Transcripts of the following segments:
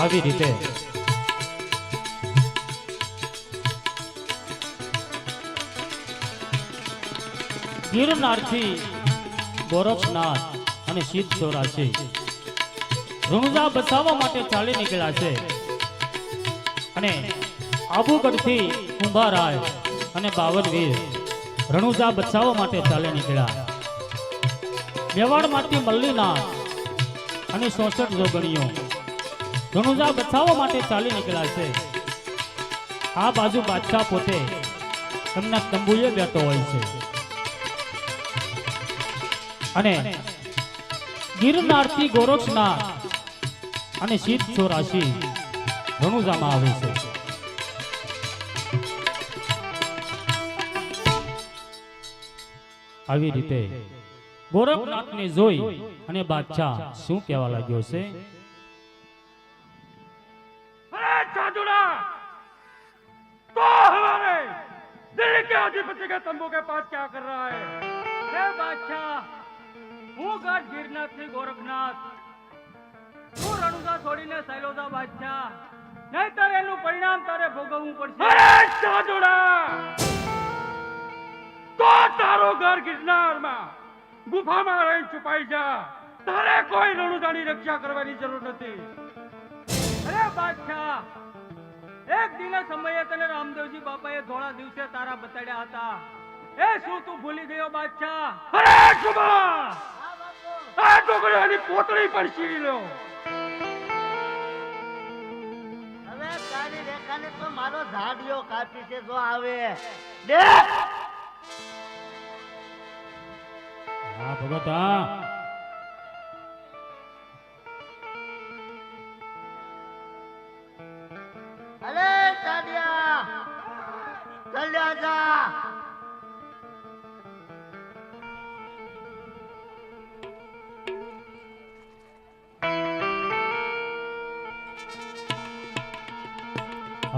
આવી રીતે ગિરનારથી ગોરખનાથ અને સિદ્ધ ચોરાશી રણુજા બસાવવા માટે ચાલી નીકળ્યા છે અને આબુગઢથી કુંભારાય અને બાવનવીર રણુજા બચાવવા માટે ચાલી નીકળ્યા મેવાડમાંથી મલ્લીનાથ અને સોસઠ જોગણીઓ રણુજા બચાવવા માટે ચાલી નીકળ્યા છે. આ બાજુ બાદશાહ પોતે એમના તંબુએ બેઠો હોય છે. અને ગિરનારથી ગોરખનાથ અને શીત ચોરાશી ધનુજામાં આવે છે. આવી રીતે ગોરખનાથને જોઈ અને બાદશાહ શું કહેવા લાગ્યો છે? अधिपति के तंबू के पास क्या कर रहा है हे बादशाह હું ગાઢ ગિરનાથ થી ગોરખનાથ હું રણુદા છોડીને સૈલોદા બાદશાહ નહીતર એનું પરિણામ તારે ભોગવવું પડશે અરે ચાદુડા તો તારો ઘર ગિરનારમાં ગુફામાં રહીને છુપાઈ જા તારે કોઈ રણુદાની રક્ષા કરવાની જરૂર નથી અરે બાદશાહ એક દિને સમયે તને રામદેવજી બાપાએ ધોળા દિવસે તારા બતાડ્યા હતા. એ શું તું ભૂલી ગયો બાદશાહ? અરે શુભા આ છોકરીઓની પોતળી પણ છીણી લો. હવે તારી રેખાને તો મારો ઝાડિયો કાપી છે જો આવે. દેખ હા ભગત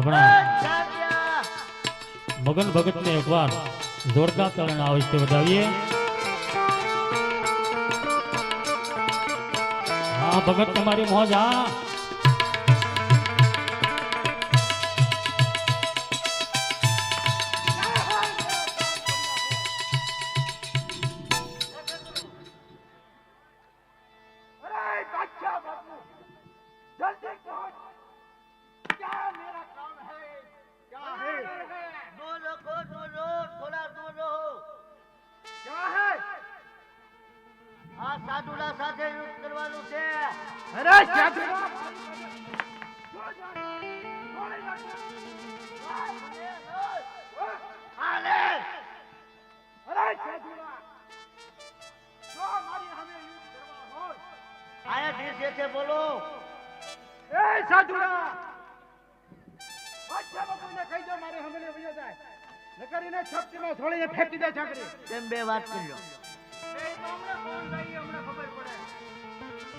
ઝાડિયા મગન ભગતને એકવાર જોરદાર તરણ આવે છે વધાવીએ. હા ભગત તમારી મોજ હા. આ સાધુડા સાથે યુદ્ધ કરવાનું છે. અરે સાધુ આયા ધીર જે છે બોલો. એ સાધુડા પાછા કહી દો મારી સામે વયો ફેંકી દે છકરી તેમ બે વાત કરી લો.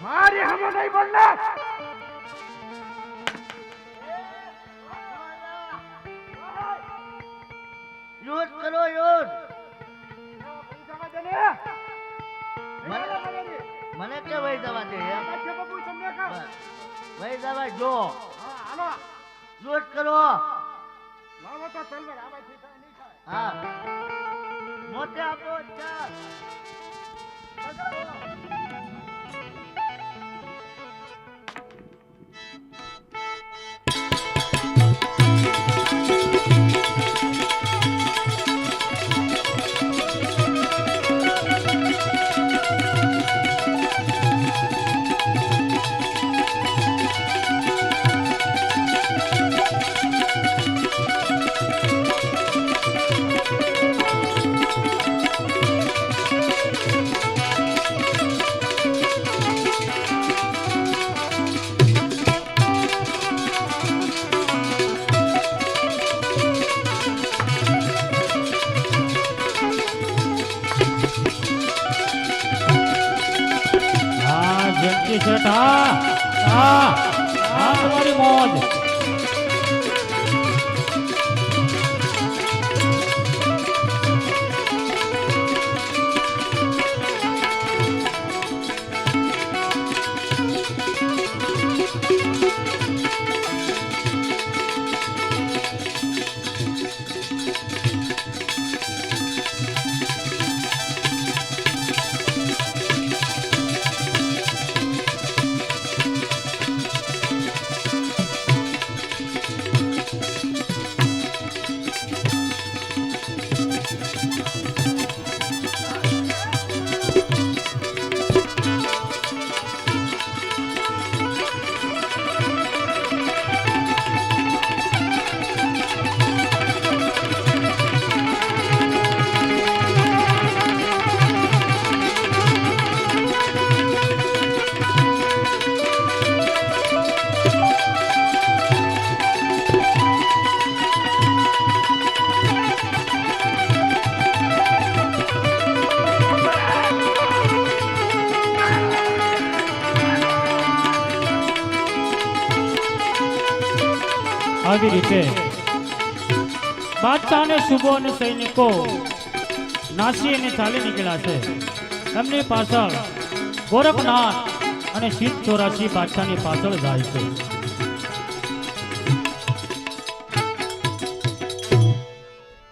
મારી હમો નહીં બોલના યુદ્ધ કરો યુદ્ધ! મને કે ભાઈ જવા દે ભાઈ. જવા જો. યુદ્ધ કરો. હા. મોટે આપો ચાલ. હા જયંતિ શેઠ હા આવી રીતે બાદશાહ અને શુભો અને સૈનિકો નાસી અને ચાલી નીકળ્યા છે. એમની પાછળ ગોરખનાથ અને શીત ચોરાસી બાદશાહની પાછળ જાય છે.